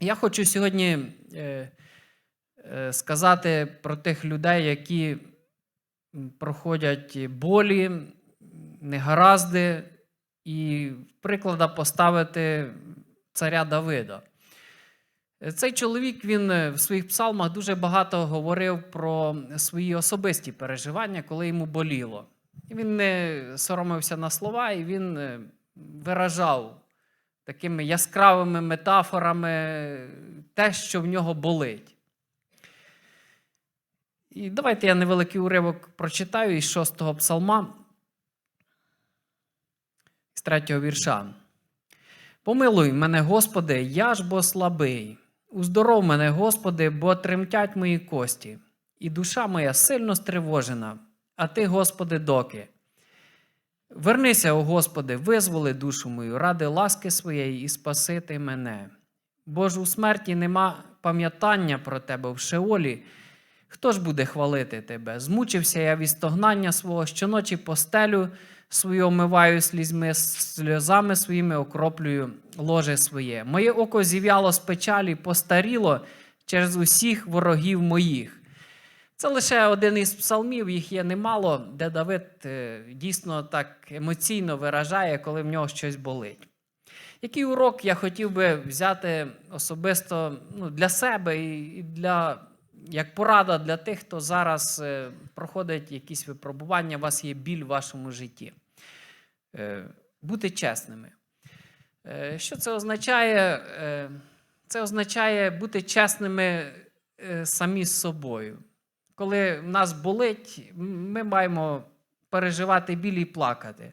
Я хочу сьогодні е, е, сказати про тих людей, які проходять болі, негаразди, і приклада поставити царя Давида. Е, Цей чоловік він в своїх псалмах дуже багато говорив про свої особисті переживання, коли йому боліло. Він не соромився на слова, і він виражав такими яскравими метафорами те, що в нього болить. І давайте я невеликий уривок прочитаю із шостого псалма, з третього вірша. Помилуй мене, Господи, я ж бо слабий. Уздоров мене, Господи, бо тремтять мої кості, і душа моя сильно стривожена, а Ти, Господи, доки. Вернися, о Господи, визволи душу мою, ради ласки своєї і спасити мене. Бо ж у смерті нема пам'ятання про Тебе в Шеолі. Хто ж буде хвалити Тебе? Змучився я від стогнання свого, щоночі постелю свою омиваю слізьми, сльозами своїми окроплюю ложе своє. Моє око зів'яло з печалі, постаріло через усіх ворогів моїх. Це лише один із псалмів, їх є немало, де Давид е, дійсно так емоційно виражає, коли в нього щось болить. Який урок я хотів би взяти особисто ну, для себе і для, як порада для тих, хто зараз е, проходить якісь випробування, у вас є біль в вашому житті? Е, Бути чесними. Що це означає? Це означає бути чесними самі з собою. Коли нас болить, ми маємо переживати біль і плакати.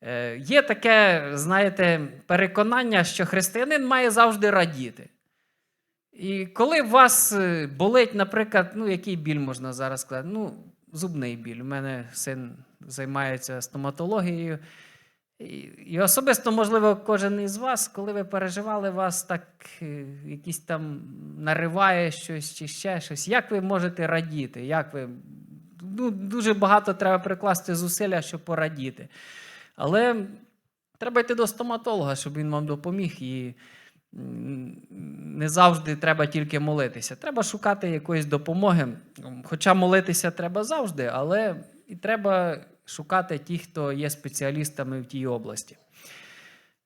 Е, Є таке, знаєте, переконання, що християнин має завжди радіти. І коли у вас е, болить, наприклад, ну, який біль можна зараз сказати? Ну, зубний біль. У мене син займається стоматологією. І, особисто, можливо, кожен із вас, коли ви переживали, вас так е, якісь там нариває щось чи ще щось. Як ви можете радіти? Як ви? Ну, дуже багато треба прикласти зусилля, щоб порадіти. Але треба йти до стоматолога, щоб він вам допоміг. І не завжди треба тільки молитися. Треба шукати якоїсь допомоги. Хоча молитися треба завжди, але і треба шукати ті, хто є спеціалістами в тій області.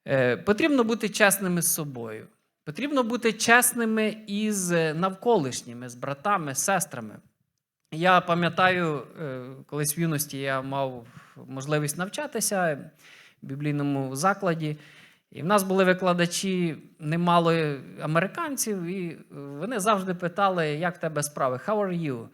Е, Потрібно бути чесними з собою. Потрібно бути чесними із навколишніми, з братами, з сестрами. Я пам'ятаю, е, колись в юності я мав можливість навчатися в біблійному закладі. І в нас були викладачі немало американців, і вони завжди питали, як в тебе справи? How are you?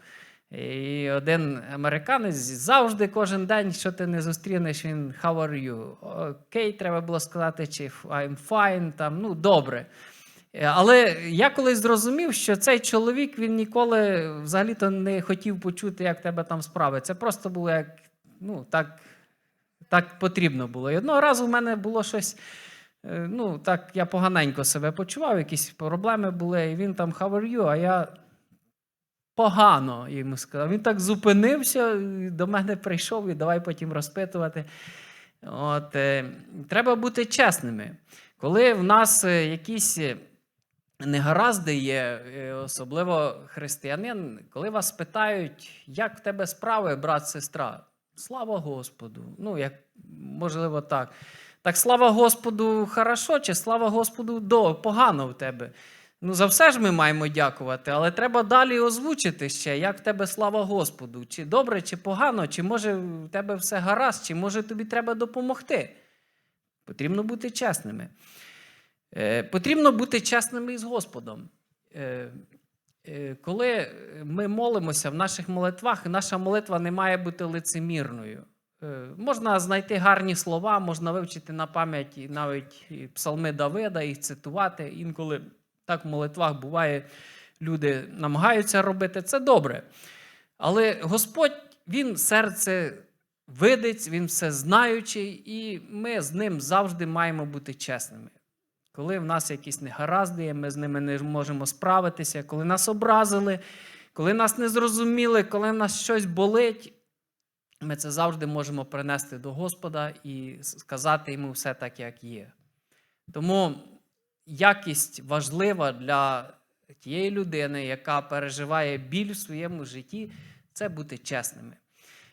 І один американець завжди кожен день, що ти не зустрінеш, він how are you? Окей, треба було сказати, чи I'm fine, там, ну, добре. Але я колись зрозумів, що цей чоловік він ніколи взагалі-то не хотів почути, як тебе там справи. Це просто було як, ну, так, так потрібно було. І одного разу в мене було щось. е, Ну, так я поганенько себе почував, якісь проблеми були, і він там how are you, а я погано йому сказав. Він так зупинився, до мене прийшов і давай потім розпитувати. От, е, треба бути чесними. Коли в нас е, якісь е, негаразди є, особливо християнин, коли вас питають, як в тебе справи, брат, сестра, слава Господу. Ну, як можливо так. Так слава Господу хорошо, чи слава Господу до, погано в тебе. Ну, за все ж ми маємо дякувати, але треба далі озвучити ще, як в тебе слава Господу. Чи добре, чи погано, чи може в тебе все гаразд, чи може тобі треба допомогти. Потрібно бути чесними. Е, Потрібно бути чесними із Господом. Е, е, Коли ми молимося в наших молитвах, наша молитва не має бути лицемірною. Е, Можна знайти гарні слова, можна вивчити на пам'ять навіть псалми Давида, їх цитувати. Інколи так в молитвах буває, люди намагаються робити. Це добре. Але Господь, Він серце видить, Він все знаючий, і ми з ним завжди маємо бути чесними. Коли в нас якісь негаразди, ми з ними не можемо справитися, коли нас образили, коли нас не зрозуміли, коли нас щось болить, ми це завжди можемо принести до Господа і сказати йому все так, як є. Тому якість важлива для тієї людини, яка переживає біль в своєму житті, це бути чесними.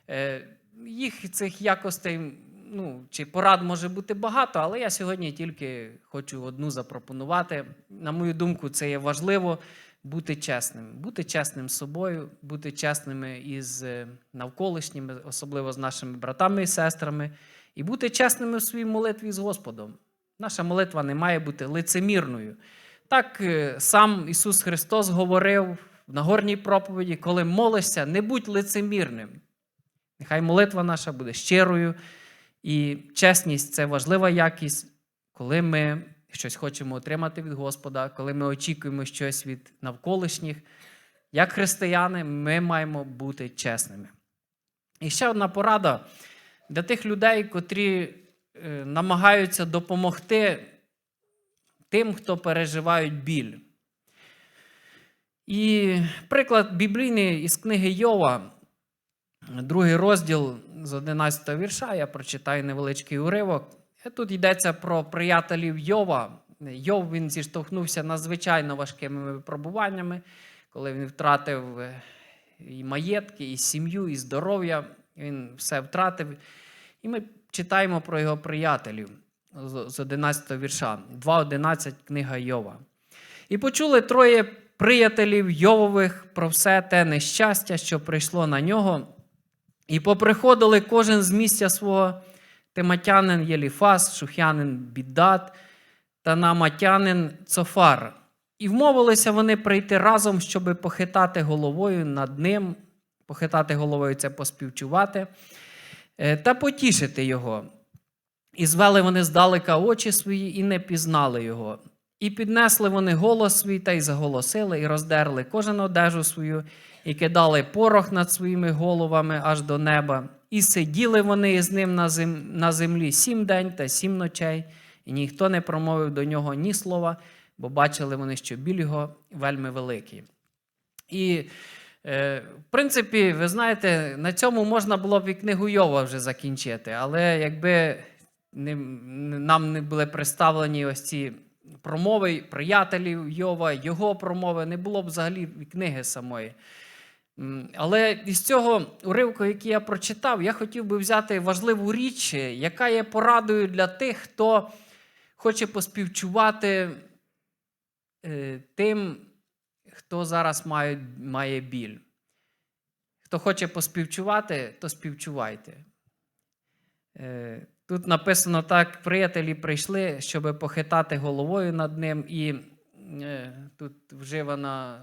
Е, Їх цих якостей ну, чи порад може бути багато, але я сьогодні тільки хочу одну запропонувати. На мою думку, це є важливо бути чесним, бути чесним з собою, бути чесними із е, навколишніми, особливо з нашими братами і сестрами, і бути чесними в своїй молитві з Господом. Наша молитва не має бути лицемірною. Так е, сам Ісус Христос говорив в Нагорній проповіді, коли молишся, не будь лицемірним. Нехай молитва наша буде щирою, і чесність це важлива якість, коли ми щось хочемо отримати від Господа, коли ми очікуємо щось від навколишніх. Як християни, ми маємо бути чесними. І ще одна порада для тих людей, котрі намагаються допомогти тим, хто переживають біль. І приклад біблійний із книги Йова, другий розділ з 11 вірша, я прочитаю невеличкий уривок. Тут йдеться про приятелів Йова. Йов він зіштовхнувся надзвичайно важкими випробуваннями, коли він втратив е, і маєтки, і сім'ю, і здоров'я. Він все втратив. І ми читаємо про його приятелів з з 11 вірша, 2.11 книга Йова. І почули троє приятелів Йовових про все те нещастя, що прийшло на нього, і поприходили кожен з місця свого. Тематянин Єліфас, шухянин Бідат та наматянин Цофар. І вмовилися вони прийти разом, щоб похитати головою над ним, похитати головою це поспівчувати, та потішити його. І звели вони здалека очі свої, і не пізнали його. І піднесли вони голос свій та й заголосили, і роздерли кожен одежу свою, і кидали порох над своїми головами аж до неба. І сиділи вони із ним на, землі сім день та сім ночей, і ніхто не промовив до нього ні слова, бо бачили вони, що біль його вельми великий. І, е, в принципі, ви знаєте, на цьому можна було б і книгу Йова вже закінчити, але якби не, нам не були представлені ось ці промови приятелів Йова, його промови, не було б взагалі книги самої. Але із цього уривку, який я прочитав, я хотів би взяти важливу річ, яка є порадою для тих, хто хоче поспівчувати е, тим, хто зараз має, має біль. Хто хоче поспівчувати, то співчувайте. Е, Тут написано так: приятелі прийшли, щоб похитати головою над ним, і е, тут вживано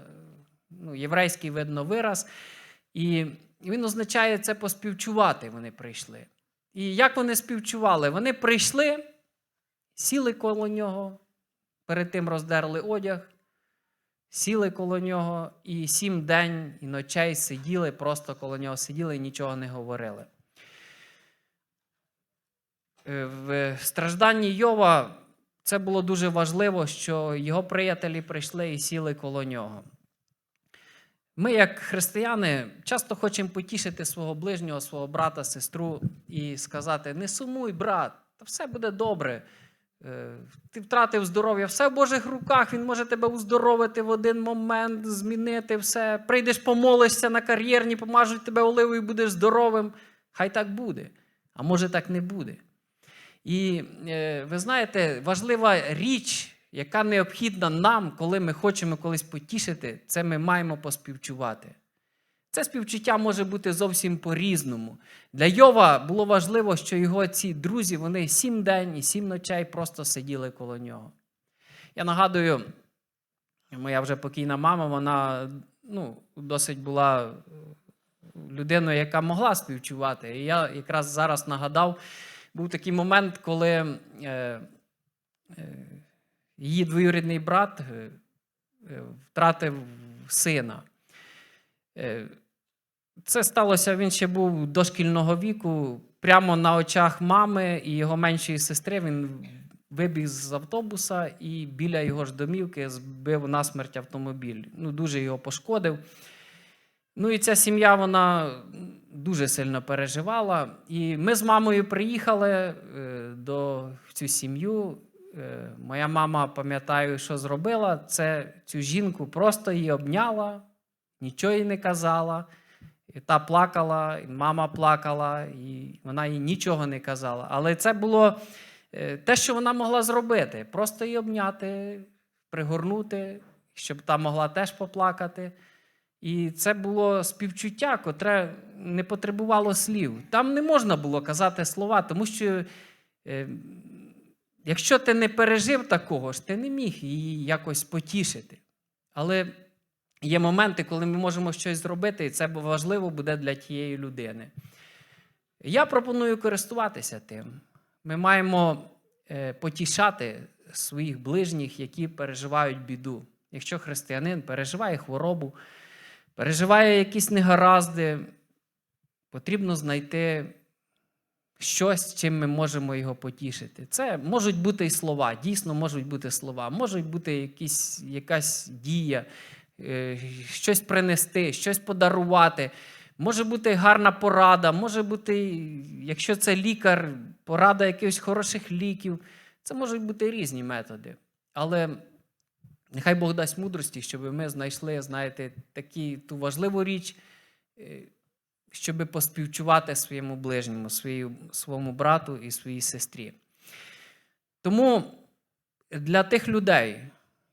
ну, єврейський видно вираз. І він означає це поспівчувати. Вони прийшли. І як вони співчували? Вони прийшли, сіли коло нього, перед тим роздерли одяг, сіли коло нього і сім день і ночей сиділи, просто коло нього сиділи і нічого не говорили. Е, В стражданні Йова це було дуже важливо, що його приятелі прийшли і сіли коло нього. Ми, як християни, часто хочемо потішити свого ближнього, свого брата, сестру і сказати: не сумуй, брат, та все буде добре. Е, Ти втратив здоров'я, все в Божих руках, Він може тебе уздоровити в один момент, змінити все. Прийдеш, помолишся на кар'єрні, помажуть тебе оливою, і будеш здоровим. Хай так буде. А може так не буде. І е, ви знаєте, важлива річ, яка необхідна нам, коли ми хочемо колись потішити, це ми маємо поспівчувати. Це співчуття може бути зовсім по-різному. Для Йова було важливо, що його ці друзі вони сім день і сім ночей просто сиділи коло нього. Я нагадую, моя вже покійна мама, вона ну, досить була людиною, яка могла співчувати. І я якраз зараз нагадав, був такий момент, коли е, е, її двоюрідний брат е, е, втратив сина. Е, Це сталося, він ще був дошкільного віку. Прямо на очах мами і його меншої сестри він вибіг з автобуса і біля його ж домівки збив насмерть автомобіль. Ну, дуже його пошкодив. Ну і ця сім'я вона дуже сильно переживала. І ми з мамою приїхали е, до цю сім'ю. е, моя мама, пам'ятаю, що зробила, це цю жінку просто її обняла, нічого їй не казала. І та плакала, і мама плакала, і вона їй нічого не казала. Але це було е, те, що вона могла зробити: просто її обняти, пригорнути, щоб та могла теж поплакати. І це було співчуття, котре не потребувало слів. Там не можна було казати слова, тому що е, якщо ти не пережив такого ж, ти не міг її якось потішити. Але є моменти, коли ми можемо щось зробити, і це важливо буде для тієї людини. Я пропоную користуватися тим. Ми маємо е, потішати своїх ближніх, які переживають біду. Якщо християнин переживає хворобу, переживає якісь негаразди, потрібно знайти щось, чим ми можемо його потішити. Це можуть бути і слова, дійсно можуть бути слова, можуть бути якісь, якась дія, щось принести, щось подарувати. Може бути гарна порада, може бути, якщо це лікар, порада якихось хороших ліків. Це можуть бути різні методи. Але нехай Бог дасть мудрості, щоб ми знайшли, знаєте, такі, ту важливу річ, е, щоб поспівчувати своєму ближньому, своєму брату і своїй сестрі. Тому для тих людей,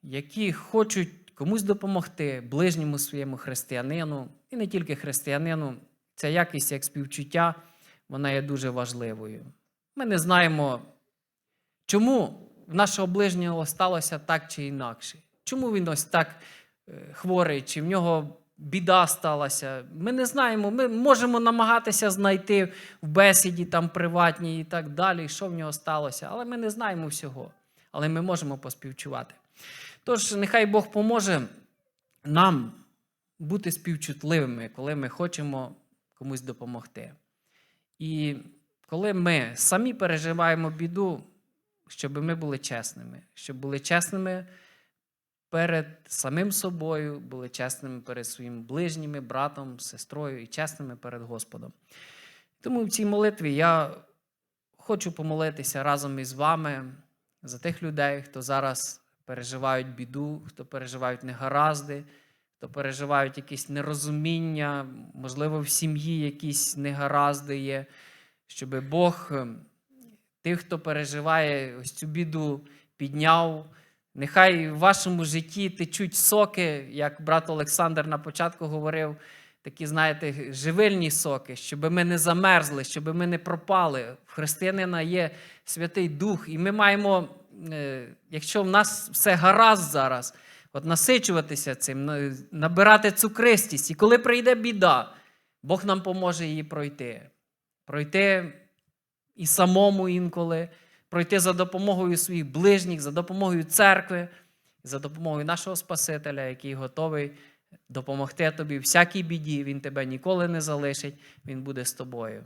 які хочуть комусь допомогти, ближньому своєму християнину, і не тільки християнину, ця якість як співчуття, вона є дуже важливою. Ми не знаємо, чому в нашого ближнього сталося так чи інакше. Чому він ось так е, хворий, чи в нього біда сталася. Ми не знаємо. Ми можемо намагатися знайти в бесіді там приватній і так далі, що в нього сталося, але ми не знаємо всього. Але ми можемо поспівчувати. Тож, нехай Бог поможе нам бути співчутливими, коли ми хочемо комусь допомогти. І коли ми самі переживаємо біду, щоб ми були чесними, щоб були чесними перед самим собою, були чесними перед своїм ближніми, братом, сестрою і чесними перед Господом. Тому в цій молитві я хочу помолитися разом із вами за тих людей, хто зараз переживають біду, хто переживають негаразди, хто переживають якісь нерозуміння, можливо, в сім'ї якісь негаразди є, щоб Бог е, тих, хто переживає ось цю біду, підняв. Нехай в вашому житті течуть соки, як брат Олександр на початку говорив, такі, знаєте, живильні соки, щоб ми не замерзли, щоб ми не пропали. В християнина є Святий Дух, і ми маємо, якщо в нас все гаразд зараз, от насичуватися цим, на- набирати цукристість. І коли прийде біда, Бог нам поможе її пройти. Пройти і самому інколи, пройти за допомогою своїх ближніх, за допомогою церкви, за допомогою нашого Спасителя, який готовий допомогти тобі всякій біді. Він тебе ніколи не залишить, він буде з тобою.